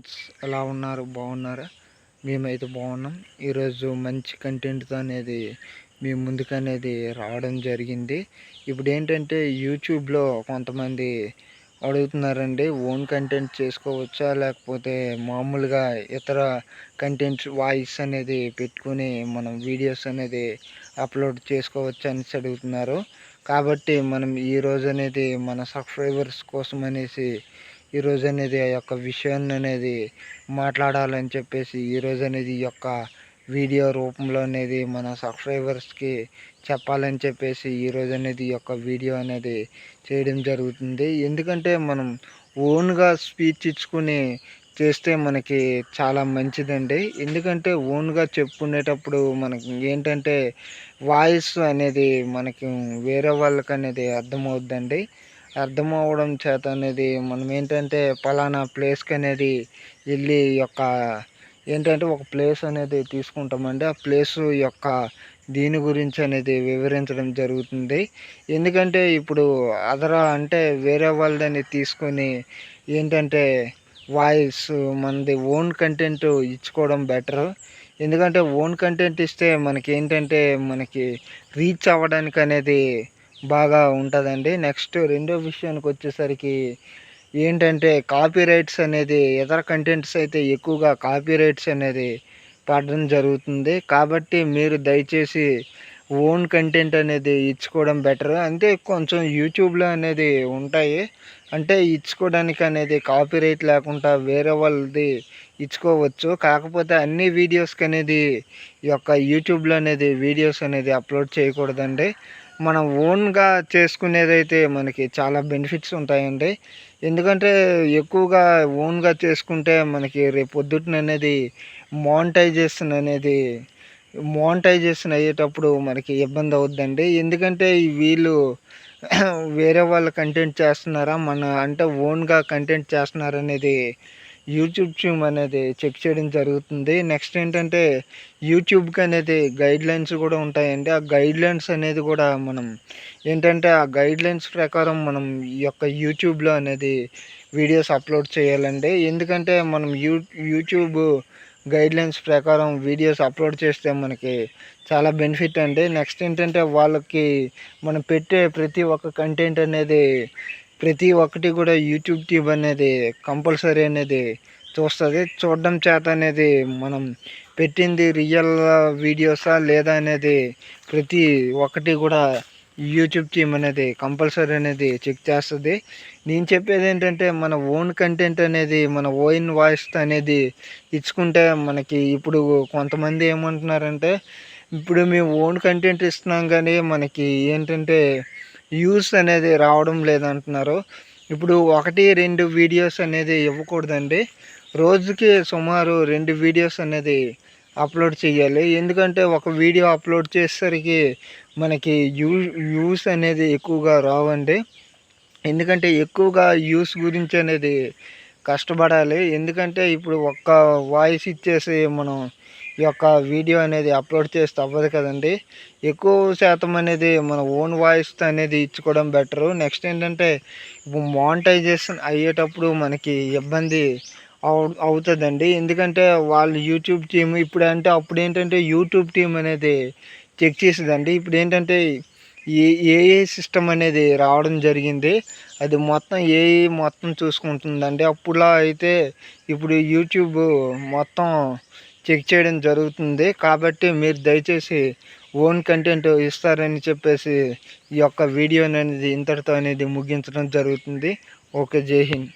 Friends ఎలా ఉన్నారు? బాగున్నారా? మేమైతే బాగున్నాం. ఈరోజు మంచి కంటెంట్తో అనేది మీ ముందుకు అనేది రావడం జరిగింది. ఇప్పుడు ఏంటంటే యూట్యూబ్లో కొంతమంది అడుగుతున్నారండి ఓన్ కంటెంట్ చేసుకోవచ్చా? లేకపోతే మామూలుగా ఇతర కంటెంట్స్ వాయిస్ అనేది పెట్టుకుని మనం వీడియోస్ అనేది అప్లోడ్ చేసుకోవచ్చా? అనేసి అడుగుతున్నారు. కాబట్టి మనం ఈరోజు అనేది మన సబ్స్క్రైబర్స్ కోసం అనేసి ఈరోజు అనేది ఆ యొక్క విషయాన్ని అనేది మాట్లాడాలని చెప్పేసి ఈరోజు అనేది ఈ యొక్క వీడియో రూపంలో అనేది మన సబ్స్క్రైబర్స్కి చెప్పాలని చెప్పేసి ఈరోజు అనేది ఈ యొక్క వీడియో అనేది చేయడం జరుగుతుంది. ఎందుకంటే మనం ఓన్గా స్పీచ్ ఇచ్చుకుని చేస్తే మనకి చాలా మంచిదండి. ఎందుకంటే ఓన్గా చెప్పుకునేటప్పుడు మనకి ఏంటంటే వాయిస్ అనేది మనకి వేరే వాళ్ళకి అనేది అర్థమవుద్దండి. అర్థం అవ్వడం చేత అనేది మనం ఏంటంటే పలానా ప్లేస్కి అనేది వెళ్ళి యొక్క ఏంటంటే ఒక ప్లేస్ అనేది తీసుకుంటామండి. ఆ ప్లేస్ యొక్క దీని గురించి అనేది వివరించడం జరుగుతుంది. ఎందుకంటే ఇప్పుడు అదర అంటే వేరే వాళ్ళని తీసుకొని ఏంటంటే వాయిస్ మనది ఓన్ కంటెంట్ ఇచ్చుకోవడం బెటర్ ఎందుకంటే ఓన్ కంటెంట్ ఇస్తే మనకి ఏంటంటే మనకి రీచ్ అవ్వడానికి అనేది బాగా ఉంటుందండి. నెక్స్ట్ రెండో విషయానికి వచ్చేసరికి ఏంటంటే కాపీ రైట్స్ అనేది ఇతర కంటెంట్స్ అయితే ఎక్కువగా కాపీ రైట్స్ అనేది పడడం జరుగుతుంది. కాబట్టి మీరు దయచేసి ఓన్ కంటెంట్ అనేది ఇచ్చుకోవడం బెటర్. అంటే కొంచెం యూట్యూబ్లో అనేది ఉంటాయి. అంటే ఇచ్చుకోవడానికి అనేది కాపీ రైట్ లేకుండా వేరే వాళ్ళది ఇచ్చుకోవచ్చు. కాకపోతే అన్ని వీడియోస్కి అనేది ఈ యొక్క యూట్యూబ్లో అనేది వీడియోస్ అనేది అప్లోడ్ చేయకూడదండి. మనం ఓన్గా చేసుకునేదైతే మనకి చాలా బెనిఫిట్స్ ఉంటాయండి. ఎందుకంటే ఎక్కువగా ఓన్గా చేసుకుంటే మనకి రేపు పొద్దున్న అనేది మోనిటైజేషన్ అనేది మోనిటైజేషన్ అయ్యేటప్పుడు మనకి ఇబ్బంది అవుద్దండి. ఎందుకంటే వీళ్ళు వేరే వాళ్ళ కంటెంట్ చేస్తున్నారా? మన అంటే ఓన్గా కంటెంట్ చేస్తున్నారనేది యూట్యూబ్ టీమ్ అనేది చెక్ చేయడం జరుగుతుంది. నెక్స్ట్ ఏంటంటే యూట్యూబ్కి అనేది గైడ్ లైన్స్ కూడా ఉంటాయండి. ఆ గైడ్ లైన్స్ అనేది కూడా మనం ఏంటంటే ఆ గైడ్ లైన్స్ ప్రకారం మనం ఈ యొక్క యూట్యూబ్లో అనేది వీడియోస్ అప్లోడ్ చేయాలండి. ఎందుకంటే మనం యూ యూట్యూబ్ గైడ్ లైన్స్ ప్రకారం వీడియోస్ అప్లోడ్ చేస్తే మనకి చాలా బెనిఫిట్ అండి. నెక్స్ట్ ఏంటంటే వాళ్ళకి మనం పెట్టే ప్రతి ఒక్క కంటెంట్ అనేది ప్రతి ఒక్కటి కూడా యూట్యూబ్ ట్యూబ్ అనేది కంపల్సరీ అనేది చూస్తుంది. చూడడం చేత అనేది మనం పెట్టింది రియల్ వీడియోసా లేదా అనేది ప్రతి ఒక్కటి కూడా యూట్యూబ్ టీమ్ అనేది కంపల్సరీ అనేది చెక్ చేస్తుంది. నేను చెప్పేది ఏంటంటే మన ఓన్ కంటెంట్ అనేది మన ఓన్ వాయిస్ అనేది ఇచ్చుకుంటే మనకి ఇప్పుడు కొంతమంది ఏమంటున్నారంటే ఇప్పుడు మేము ఓన్ కంటెంట్ ఇస్తున్నాం కానీ మనకి ఏంటంటే వ్యూస్ అనేది రావడం లేదంటున్నారు. ఇప్పుడు ఒకటి రెండు వీడియోస్ అనేది ఇవ్వకూడదండి. రోజుకి సుమారు రెండు వీడియోస్ అనేది అప్లోడ్ చేయాలి. ఎందుకంటే ఒక వీడియో అప్లోడ్ చేసేసరికి మనకి యూ యూస్ అనేది ఎక్కువగా రావండి. ఎందుకంటే ఎక్కువగా యూస్ గురించి అనేది కష్టపడాలి. ఎందుకంటే ఇప్పుడు ఒక్క వాయిస్ ఇచ్చేసి మనం ఈ యొక్క వీడియో అనేది అప్లోడ్ చేస్తే అవ్వదు కదండి. ఎక్కువ శాతం అనేది మన ఓన్ వాయిస్ అనేది ఇచ్చుకోవడం బెటరు. నెక్స్ట్ ఏంటంటే ఇప్పుడు మానిటైజేషన్ అయ్యేటప్పుడు మనకి ఇబ్బంది అవు అవుతుందండి. ఎందుకంటే వాళ్ళు యూట్యూబ్ టీమ్ ఇప్పుడు అంటే అప్పుడు ఏంటంటే యూట్యూబ్ టీం అనేది చెక్ చేసేదండి. ఇప్పుడు ఏంటంటే ఏ ఏఏ సిస్టమ్ అనేది రావడం జరిగింది. అది మొత్తం ఏఐ మొత్తం చూసుకుంటుందండి. అప్పుడులా అయితే ఇప్పుడు యూట్యూబ్ మొత్తం చెక్ చేయడం జరుగుతుంది. కాబట్టి మీరు దయచేసి ఓన్ కంటెంట్ ఇస్తారని చెప్పేసి ఈ యొక్క వీడియోని అనేది ఇంతటితో అనేది ముగించడం జరుగుతుంది. ఓకే జై హింద్.